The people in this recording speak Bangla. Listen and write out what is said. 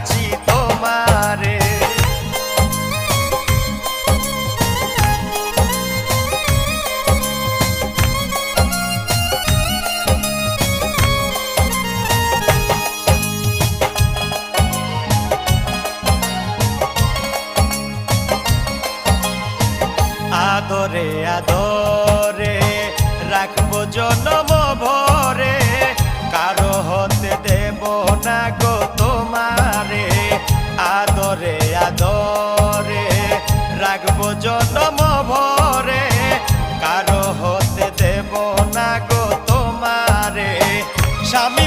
আছি তোমারে। আদরে আদরে রাখব জনম ভরে কারও হতে দেব না গো। জনম ভরে কারও হতে দেব না গো তোমারে। স্বামী